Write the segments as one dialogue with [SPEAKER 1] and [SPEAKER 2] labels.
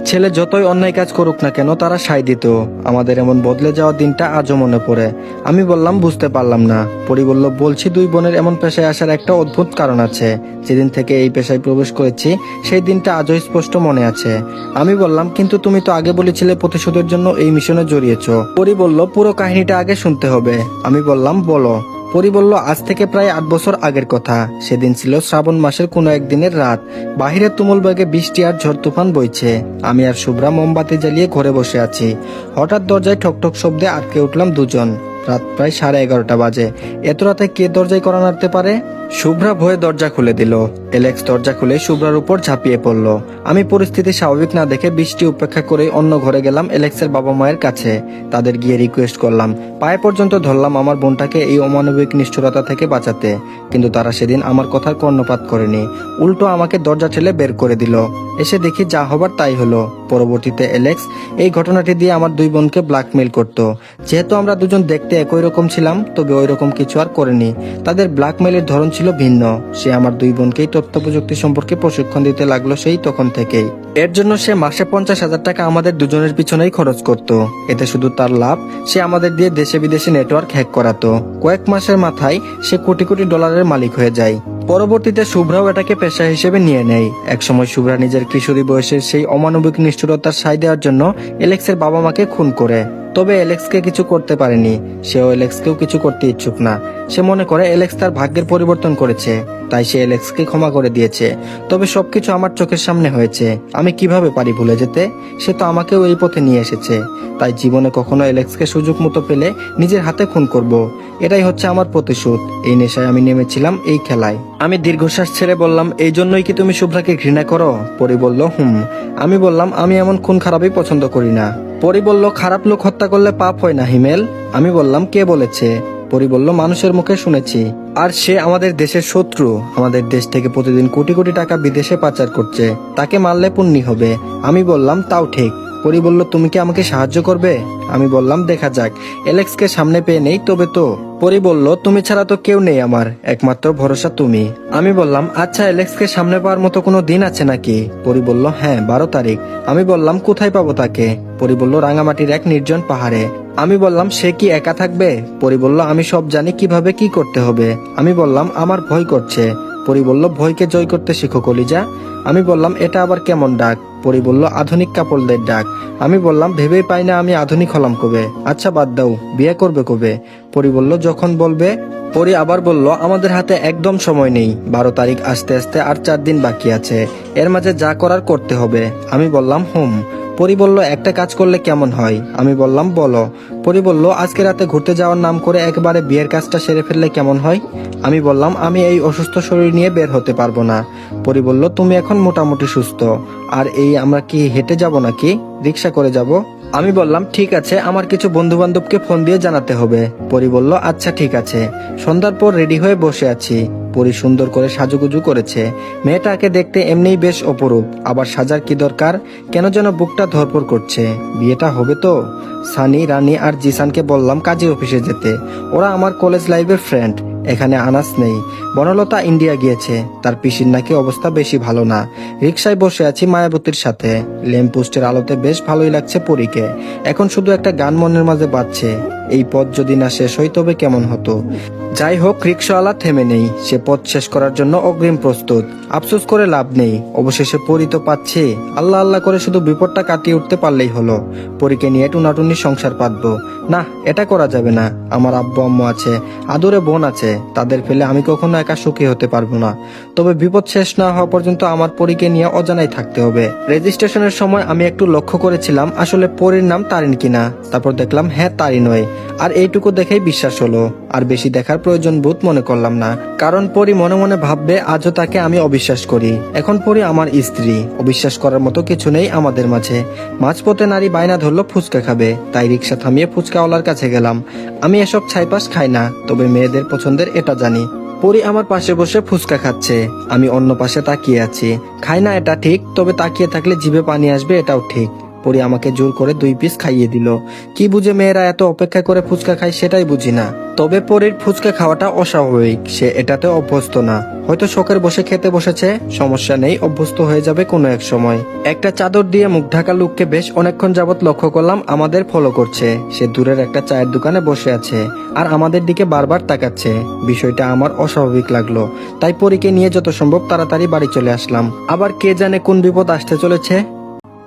[SPEAKER 1] ছেলে যতই অন্যায় কাজ করুক না কেন, তারা সাই দিত। আমাদের এমন বদলে যাওয়ার দিনটা আজও মনে পড়ে। আমি বললাম, বুঝতে পারলাম না। পরি বলল, বলছি, দুই বোনের এমন পেশায় আসার একটা অদ্ভুত কারণ আছে। যেদিন থেকে এই পেশায় প্রবেশ করেছি, সেই দিনটা আজও স্পষ্ট মনে আছে। আমি বললাম, কিন্তু তুমি তো আগে বলেছিলে প্রতিশোধের জন্য এই মিশনে জড়িয়েছ। পরি বলল, পুরো কাহিনীটা আগে শুনতে হবে। আমি বললাম, বলো। পরি বলল, আজ থেকে প্রায় আট বছর আগের কথা। সেদিন ছিল শ্রাবণ মাসের কোনো একদিনের রাত। বাহিরে তুমুল বেগে বৃষ্টি আর ঝড় তুফান বইছে। আমি আর শুভ্রা মোমবাতি জ্বালিয়ে ঘরে বসে আছি। হঠাৎ দরজায় ঠকঠক শব্দে আটকে উঠলাম দুজন। রাত প্রায় সাড়ে এগারোটা বাজে। এত রাতে কে দরজায় করা নাড়তে পারে? শুভ্রা ভয়ে দরজা খুলে দিল। এলেক্স দরজা খুলে শুভ্রার উপর ঝাঁপিয়ে পড়ল। আমি পরিস্থিতি স্বাভাবিক না দেখে বৃষ্টি উপেক্ষা করে অন্য ঘরে গেলাম এলেক্সের বাবা মায়ের কাছে। তাদের গিয়ে রিকোয়েস্ট করলাম। পায়ে পর্যন্ত ধরলাম আমার বোনটাকে এই অমানবিক নিষ্ঠুরতা থেকে বাঁচাতে। কিন্তু তারা সেদিন আমার কথার কর্ণপাত করেনি। উল্টো আমাকে দরজা ঠেলে বের করে দিল। এসে দেখি যা হবার তাই হলো। পরবর্তীতে এলেক্স এই ঘটনাটি দিয়ে আমার দুই বোনকে ব্ল্যাকমেইল করত। যেহেতু আমরা দুজন দেখতে একই রকম ছিলাম, তবে ওই রকম কিছু আর করেনি। তাদের ব্ল্যাকমেইলের ধরন ছিল ভিন্ন। সে আমার দুই বোনকেই তথ্য প্রযুক্তি সম্পর্কে প্রশিক্ষণ দিতে লাগল সেই তখন থেকেই। এর জন্য সে মাসে পঞ্চাশ হাজার টাকা আমাদের দুজনের পিছনেই খরচ করত। এতে শুধু তার লাভ, সে আমাদের দিয়ে দেশে বিদেশে নেটওয়ার্ক হ্যাক করাতো। কয়েক মাসের মাথায় সে কোটি কোটি ডলারের মালিক হয়ে যায়। পরবর্তীতে শুভ্রাও এটাকে পেশা হিসেবে নিয়ে নেয়। একসময় শুভ্রা নিজের কিশোরী বয়সের সেই অমানবিক নিষ্ঠুরতার সাই দেওয়ার জন্য এলেক্সের বাবা মাকে খুন করে। তবে এলেক্সকে কিছু করতে পারেনি। সেও এলেক্সকেও কিছু করতে ইচ্ছুক না। সে মনে করে এলেক্স তার ভাগ্যের পরিবর্তন করেছে। তাই সে এলেক্সকে ক্ষমা করে দিয়েছে। তবে সবকিছু আমার চোখের সামনে হয়েছে। আমি কীভাবে পারি ভুলে যেতে? সে তো আমাকেও এই পথে নিয়ে এসেছে। তাই জীবনে কখনো এলেক্সকে সুযোগ মতো পেলে নিজের হাতে খুন করব। এটাই হচ্ছে আমার প্রতিশোধ। এই নেশায় আমি নেমেছিলাম এই খেলায়। আমি দীর্ঘশ্বাস ছেড়ে বললাম, এই জন্যই কি তুমি শুভ্রাকে ঘৃণা করো? পরি বলল, হুম। আমি বললাম, আমি এমন খুন খারাপই পছন্দ করি না। পরি বলল, খারাপ লোক হত্যা করলে পাপ হয় না হিমেল। আমি বললাম, কে বলেছে? পরি বলল, মানুষের মুখে শুনেছি। আর সে আমাদের দেশের শত্রু। আমাদের দেশ থেকে প্রতিদিন কোটি কোটি টাকা বিদেশে পাচার করছে। তাকে মারলে পুণ্যি হবে। আমি বললাম, তাও ঠিক। পরি বলল, তুমি কি আমাকে সাহায্য করবে? আমি বললাম, দেখা যাক। এলেক্সকে সামনে পেয়ে নেই, তবে তো। পরি বলল, তুমি ছাড়া তো কেউ নেই আমার, একমাত্র ভরসা তুমি। আমি বললাম আচ্ছা এলেক্সকে সামনে পাওয়ার মতো কোনো দিন আছে নাকি? পরি বলল হ্যাঁ বারো তারিখ। আমি বললাম, কোথায় পাবো তাকে? পরি বলল, রাঙামাটির এক নির্জন পাহাড়ে। আমি বললাম, সে কি একা থাকবে? পরি বলল, আমি সব জানি কীভাবে কি করতে হবে। আমি বললাম, আমার ভয় করছে। পরি বলল, ভয়কে জয় করতে শিখো কলিজা। আমি বললাম, এটা আবার কেমন ডাক? পরি বলল, আধুনিক কাপড়দের ডাক। আমি বললাম, ভেবেই পাই না আমি আধুনিক হলাম কবে? আচ্ছা বাদ দাও, বিয়ে করবে কবে? পরি বলল, যখন বলবে। পরি আবার বলল, আমাদের হাতে একদম সময় নেই, বারো তারিখ আস্তে আস্তে আর চার দিন বাকি আছে, এর মাঝে যা করার করতে হবে। আমি বললাম, হুম। পরি বলল, একটা কাজ করলে কেমন হয়? আমি বললাম, বলো। পরি বলল, আজকে রাতে ঘুরতে যাওয়ার নাম করে একবারে বিয়ের কাজটা সেরে ফেললে কেমন হয়? আমি বললাম, আমি এই অসুস্থ শরীর নিয়ে বের হতে পারব না। পরি বলল, তুমি এখন মোটামুটি সুস্থ। আর এই আমরা কি হেঁটে যাব নাকি? রিক্সা করে যাব? আমি বললাম, ঠিক আছে, আমার কিছু বন্ধু বান্ধবকে ফোন দিয়ে জানাতে হবে। পরি বলল আচ্ছা ঠিক আছে। সন্ধ্যার পর রেডি হয়ে বসে আছি। পরি সুন্দর করে সাজুগুজু করেছে। মেয়েটাকে দেখতে এমনিই বেশ অপরূপ। আবার সাজার কি দরকার? কেন যেন বুকটা ধরপর করছে। বিয়েটা হবে তো? সানি, রানী আর জিসানকে বললাম কাজী অফিসে যেতে। ওরা আমার কলেজ লাইফের ফ্রেন্ড। এখানে আনাস নেই। বনলতা ইন্ডিয়া গিয়েছে। তার পিসির নাকি অবস্থা বেশি ভালো না। রিক্সায় বসে আছি মায়াবতীর সাথে। ল্যাম্পপোস্টের আলোতে বেশ ভালোই লাগছে পরীকে। এখন শুধু একটা গান মনের মাঝে বাজছে। এই পথ যদি না শেষ হয় তবে কেমন হতো? যাই হোক রিক্সাওয়ালা থেমে নেই। সে পথ শেষ করার জন্য অগ্রিম প্রস্তুত। আফসোস করে লাভ নেই। অবশেষে পরি তো পাচ্ছে। আল্লাহ আল্লাহ করে শুধু বিপদটা কাটিয়ে উঠতে পারলেই হলো। পরীকে নিয়ে টুনাটুনি সংসার পাতবো। না এটা করা যাবে না। আমার আব্বু আম্মু আছে। আদরে বোন আছে। তাদের ফেলে আমি কখনো একা সুখী হতে পারব না। তবে বিপদ শেষ না হওয়া পর্যন্ত আমার পরীকে নিয়ে অজানাই থাকতে হবে। রেজিস্ট্রেশনের সময় আমি একটু লক্ষ্য করেছিলাম, আসলে পরীর নাম তারিন কিনা। তারপর দেখলাম হ্যাঁ তারি নয়। আর এইটুকু দেখেই বিশ্বাস হলো। আর বেশি দেখার প্রয়োজন বোধ মনে করলাম না। কারণ পরি মনে মনে ভাববে, আজও তাকে আমি অবিশ্বাস করি। এখন পরি আমার স্ত্রী। অবিশ্বাস করার মতো কিছু নেই আমাদের মাঝে। মাঝপথে নারী বায়না ধরলো, ফুচকা খাবে। তাই রিক্সা থামিয়ে ফুচকাওয়ালার কাছে গেলাম। আমি এসব ছাইপাস খাই না, তবে মেয়েদের পছন্দের এটা জানি। পরি আমার পাশে বসে ফুচকা খাচ্ছে। আমি অন্য পাশে তাকিয়ে আছি। খাই না এটা ঠিক, তবে তাকিয়ে থাকলে জিভে পানি আসবে, এটাও ঠিক। পরি আমাকে জোর করে দুই পিস খাইয়ে দিল। কি বুঝে মেয়েরা এত অপেক্ষা করে ফুচকা খায় সেটাই বুঝি না। তবে পরীর ফুচকা খাওয়াটা অস্বাভাবিক, সে এটাতে অভ্যস্ত না। হয়তো শখের বসে খেতে বসেছে, সমস্যা নেই, অভ্যস্ত হয়ে যাবে কোনো এক সময়। একটা চাদর দিয়ে মুখ ঢাকা লোককে বেশ অনেকক্ষণ যাবৎ লক্ষ্য করলাম, আমাদের ফলো করছে। সে দূরের একটা চায়ের দোকানে বসে আছে, আর আমাদের দিকে বারবার তাকাচ্ছে। বিষয়টা আমার অস্বাভাবিক লাগল, তাই পরীকে নিয়ে যত সম্ভব তাড়াতাড়ি বাড়ি চলে আসলাম। আবার কে জানে কোন বিপদ আসতে চলেছে?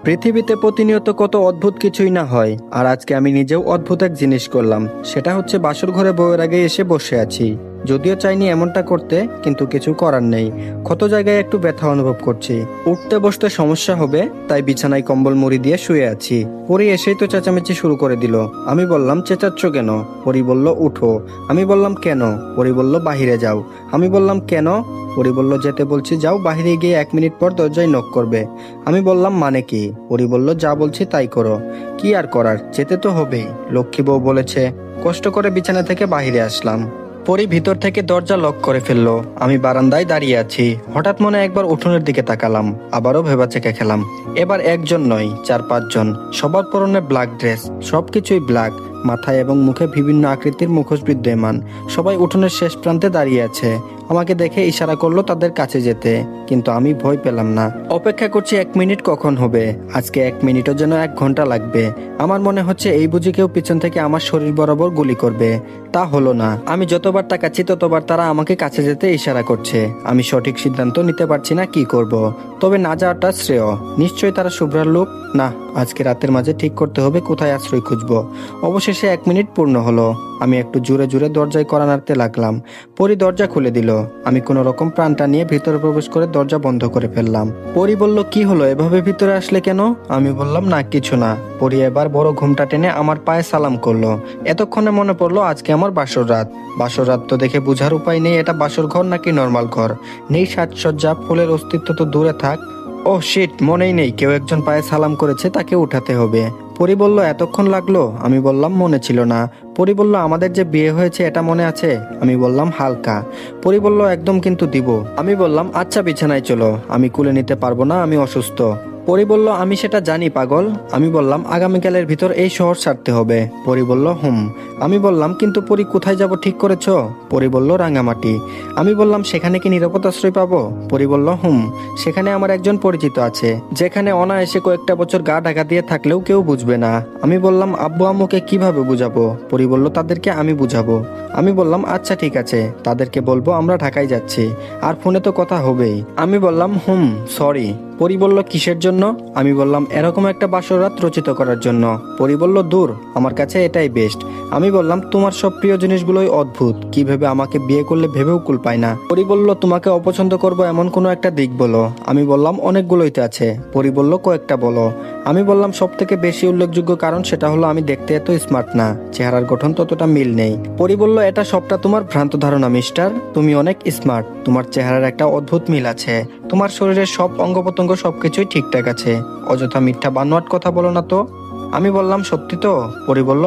[SPEAKER 1] পৃথিবীতে প্রতিনিয়ত কত অদ্ভুত কিছুই না হয়, আর আজকে আমি নিজেও অদ্ভুত এক জিনিস করলাম, সেটা হচ্ছে বাসর ঘরে বউয়ের আগে এসে বসে আছি। যদিও চাইনি এমনটা করতে, কিন্তু কিছু করার নেই। ক্ষত জায়গায় একটু ব্যথা অনুভব করছি। উঠতে বসতে সমস্যা হবে, তাই বিছানায় কম্বল মুড়ি দিয়ে শুয়ে আছি। পরি এসেই তো চেঁচামেচি শুরু করে দিল। আমি বললাম, চেঁচাচ্ছ কেন? পরি বলল, উঠো। আমি বললাম, কেন? পরি বলল, বাহিরে যাও। আমি বললাম, কেন? পরি বলল, যেতে বলছি, যাও। বাইরে গিয়ে এক মিনিট পর দরজায় নক করবে। আমি বললাম মানে কি? পরি বলল, যা বলছি তাই করো। কি আর করার? যেতে তো হবেই। লক্ষ্মী বউ বলেছে, কষ্ট করে বিছানা থেকে বাইরে আসলাম। পরি ভিতর থেকে দরজা লক করে ফেলল। আমি বারান্দায় দাঁড়িয়ে আছি। হঠাৎ মনে একবার উঠোনের দিকে তাকালাম। আবারও ভেবাচেকে খেলাম। এবার একজন নয় চার পাঁচজন। সবার পরনে ব্ল্যাক ড্রেস সবকিছুই ব্ল্যাক মাথায় এবং মুখে বিভিন্ন আকৃতির মুখোশ বিদ্যমান। সবাই উঠোনের শেষ প্রান্তে দাঁড়িয়ে আছে। আমাকে দেখে ইশারা করল তাদের কাছে যেতে। কিন্তু আমি ভয় পেলাম না। অপেক্ষা করছি এক মিনিট কখন হবে? আজকে এক মিনিটও যেন এক ঘণ্টা লাগবে। আমার মনে হচ্ছে এই বুঝি কেউ পিছন থেকে আমার শরীর বরাবর গুলি করবে। তা হলো না। আমি যতবার তাকাচ্ছি, ততবার তারা আমাকে কাছে যেতে ইশারা করছে। আমি সঠিক সিদ্ধান্ত নিতে পারছি না কি করব। তবে না যাওয়াটা শ্রেয়। নিশ্চয়ই তারা শুভ্রার লোক? না, আজকে রাতের মাঝে ঠিক করতে হবে কোথায় আশ্রয় খুঁজব। অবশেষে এক মিনিট পূর্ণ হলো। আমি একটু জোরে জোরে দরজায় করা নাড়তে লাগলাম। পরি দরজা খুলে দিল। আমি কোনো রকম প্রাণটা নিয়ে ভিতরে প্রবেশ করে দরজা বন্ধ করে ফেললাম। পরি বলল, কি হলো? এভাবে ভিতরে আসলে কেন? আমি বললাম, না, কিছু না। পরি এবার বড় ঘুমটা টেনে আমার পায়ে সালাম করল। এতক্ষণে মনে পড়ল আজকে আমার বাসর রাত। বাসর রাত তো দেখে বোঝার উপায় নেই এটা বাসর ঘর নাকি নর্মাল ঘর। নেই সাজসজ্জা, ফুলের অস্তিত্ব তো দূরে থাক। ও শিট মনেই নেই কেউ একজন পায়ে সালাম করেছে তাকে উঠাতে হবে। পরি বলল, এতক্ষণ লাগল? আমি বললাম, মনে ছিল না। পরি বলল, আমাদের যে বিয়ে হয়েছে এটা মনে আছে? আমি বললাম, হালকা। পরি বলল, একদম কিন্তু দিব। আমি বললাম আচ্ছা বিছানায় চলো। আমি কুলে নিতে পারব না, আমি অসুস্থ। পরি বলল, আমি সেটা জানি, পাগল। আমি বললাম, আগামীকালের ভিতর এই শহর ছাড়তে হবে। পরি বলল, হুম। আমি বললাম, কিন্তু পরি, কোথায় যাব ঠিক করেছ? পরি বলল, রাঙামাটি। আমি বললাম, সেখানে কি নিরাপদ আশ্রয় পাবো? পরি বলল, হুম, সেখানে আমার একজন পরিচিত আছে, যেখানে অনায়াসে কয়েকটা বছর গা ঢাকা দিয়ে থাকলেও কেউ বুঝবে না। আমি বললাম, আব্বু আম্মুকে কীভাবে বুঝাবো? পরি বলল, তাদেরকে আমি বুঝাবো। আমি বললাম আচ্ছা ঠিক আছে, তাদেরকে বলব, আমরা ঢাকায় যাচ্ছি, আর ফোনে তো কথা হবেই। আমি বললাম, হুম, সরি। পরি বলল, কিসের জন্য? আমি বললাম, এরকম একটা বাসর রাত রচিত করার জন্য। পরি বলল, দূর, আমার কাছে এটাই বেস্ট আমি বললাম, তোমার সব প্রিয় জিনিসগুলোই অদ্ভুত। কি ভেবে আমাকে বিয়ে করলে ভেবেও কুল পায় না? পরি বলল, তোমাকে অপছন্দ করব এমন কোনো একটা দিক বলো। আমি বললাম, অনেকগুলোইতে আছে। পরি বলল, কয়েকটা বলো। আমি বললাম সব থেকে বেশি উল্লেখযোগ্য কারণ সেটা হলো আমি দেখতে এত স্মার্ট না। চেহারার গঠন ততটা মিল নেই। পরি বলল, এটা সবটা তোমার ভ্রান্ত ধারণা, মিস্টার। তুমি অনেক স্মার্ট। তোমার চেহারার একটা অদ্ভুত মিল আছে। তোমার শরীরের সব অঙ্গ প্রত্যঙ্গ সবকিছুই ঠিকঠাক আছে। অযথা মিথ্যা বানোয়াট কথা বলো না তো? আমি বললাম, সত্যি তো? পরি বলল